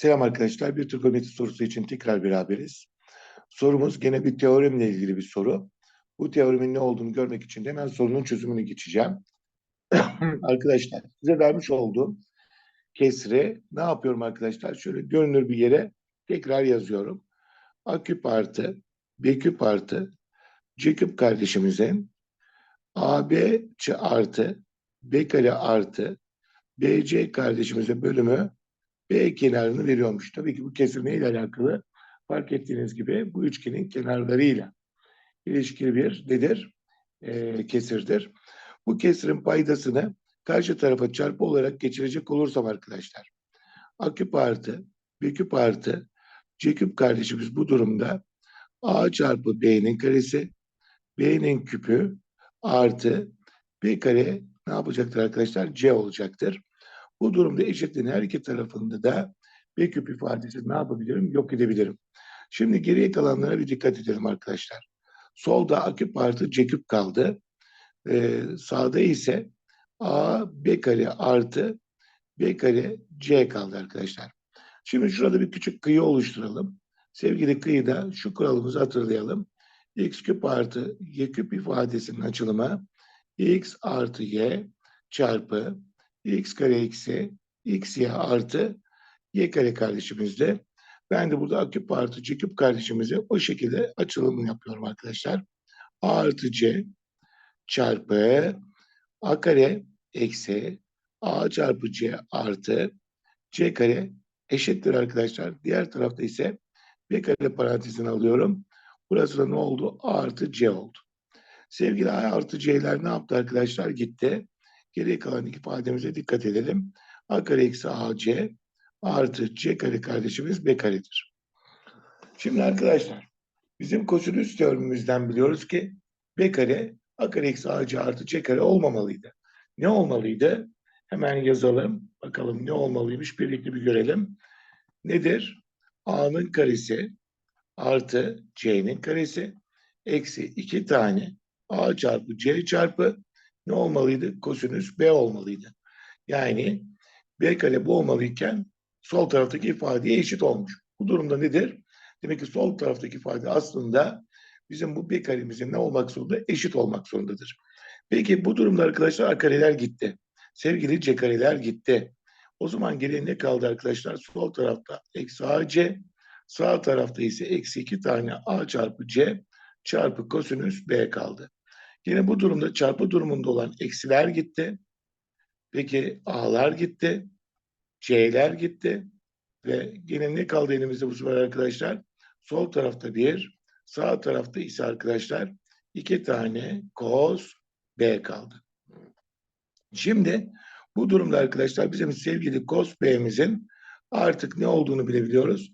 Selam arkadaşlar. Bir trigonometri sorusu için tekrar beraberiz. Sorumuz gene bir teoremle ilgili bir soru. Bu teoremin ne olduğunu görmek için de hemen sorunun çözümünü geçeceğim. arkadaşlar size vermiş olduğum kesri ne yapıyorum arkadaşlar? Şöyle görünür bir yere tekrar yazıyorum. A küp artı B küp artı C küp kardeşimizin AB artı B kare artı BC kardeşimize bölümü B kenarını veriyormuş. Tabii ki bu kesir neyle alakalı? Fark ettiğiniz gibi bu üçgenin kenarlarıyla ilişkili bir nedir? E, kesirdir. Bu kesirin paydasını karşı tarafa çarpı olarak geçirecek olursam arkadaşlar. A küp artı B küp artı C küp kardeşimiz bu durumda A çarpı B'nin karesi B'nin küpü artı B kare ne yapacaktır arkadaşlar? C olacaktır. Bu durumda eşitliğin her iki tarafında da B küp ifadesi ne yapabilirim? Yok edebilirim. Şimdi geriye kalanlara bir dikkat edelim arkadaşlar. Solda A küp artı C küp kaldı. Ee, sağda ise A B kare artı B kare C kaldı arkadaşlar. Şimdi şurada bir küçük kıyı oluşturalım. Sevgili kıyıda şu kuralımızı hatırlayalım. X küp artı Y küp ifadesinin açılımı X artı Y çarpı x kare eksi x y artı y kare kardeşimizle. Ben de burada a küp artı c küp kardeşimize o şekilde açılımını yapıyorum arkadaşlar. a artı c çarpı a kare eksi a çarpı c artı c kare eşittir arkadaşlar. Diğer tarafta ise b kare parantezini alıyorum. Burası da ne oldu? a artı c oldu. Sevgili a artı c'ler ne yaptı arkadaşlar? Gitti. Geriye kalan ifademize dikkat edelim. A kare eksi AC artı C kare kardeşimiz B karedir. Şimdi arkadaşlar bizim kosinüs teoremimizden biliyoruz ki B kare A kare eksi AC artı C kare olmamalıydı. Ne olmalıydı? Hemen yazalım. Bakalım ne olmalıymış birlikte bir görelim. Nedir? A'nın karesi artı C'nin karesi eksi iki tane A çarpı C çarpı ne olmalıydı? Kosinüs B olmalıydı. Yani B kare bu olmalıyken sol taraftaki ifadeye eşit olmuş. Bu durumda nedir? Demek ki sol taraftaki ifade aslında bizim bu B karemizin ne olmak zorunda? Eşit olmak zorundadır. Peki bu durumda arkadaşlar A kareler gitti. Sevgili C kareler gitti. O zaman geriye ne kaldı arkadaşlar? Sol tarafta eksi AC, sağ tarafta ise eksi iki tane A çarpı C çarpı kosinüs B kaldı. Yine bu durumda çarpı durumunda olan eksiler gitti. Peki A'lar gitti. C'ler gitti. Ve yine ne kaldı elimizde bu sefer arkadaşlar? Sol tarafta bir, sağ tarafta ise arkadaşlar iki tane cos B kaldı. Şimdi bu durumda arkadaşlar bizim sevgili cos B'mizin artık ne olduğunu bilebiliyoruz.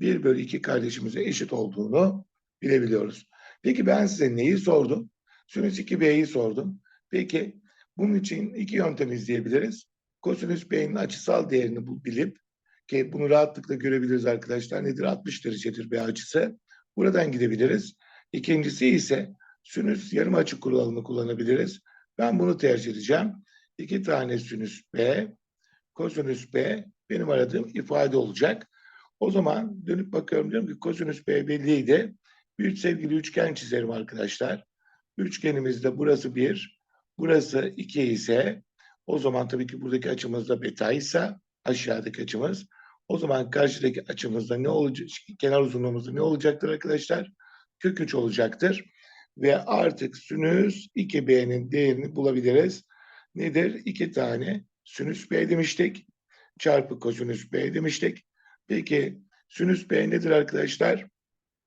1 bölü 2 kardeşimize eşit olduğunu bilebiliyoruz. Peki ben size neyi sordum? Sinüs 2B'yi sordum. Peki bunun için iki yöntem izleyebiliriz. Kosinüs B'nin açısal değerini bilip ki bunu rahatlıkla görebiliriz arkadaşlar. Nedir? 60 derecedir B açısı. Buradan gidebiliriz. İkincisi ise sinüs yarım açı kuralını kullanabiliriz. Ben bunu tercih edeceğim. İki tane sinüs B, kosinüs B benim aradığım ifade olacak. O zaman dönüp bakıyorum diyorum ki kosinüs B belliydi. Bir sevgili üçgen çizerim arkadaşlar. Üçgenimizde burası 1, burası 2 ise o zaman tabii ki buradaki açımız da beta ise aşağıdaki açımız. O zaman karşıdaki açımızda ne olacak? Kenar uzunluğumuzda ne olacaktır arkadaşlar? Kök 3 olacaktır. Ve artık sinüs 2b'nin değerini bulabiliriz. Nedir? 2 tane sinüs b demiştik. Çarpı kosinüs b demiştik. Peki sinüs b nedir arkadaşlar?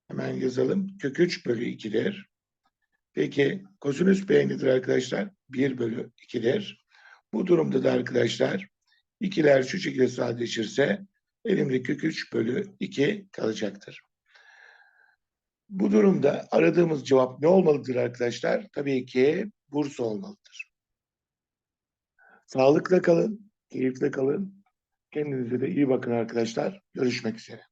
Hemen yazalım. Kök 3 bölü 2'dir. Peki kosinüs B nedir arkadaşlar? 1 bölü 2'dir. Bu durumda da arkadaşlar ikiler şu şekilde sadeleşirse elimde kök 3 bölü 2 kalacaktır. Bu durumda aradığımız cevap ne olmalıdır arkadaşlar? Tabii ki Bursa olmalıdır. Sağlıkla kalın, keyifle kalın. Kendinize de iyi bakın arkadaşlar. Görüşmek üzere.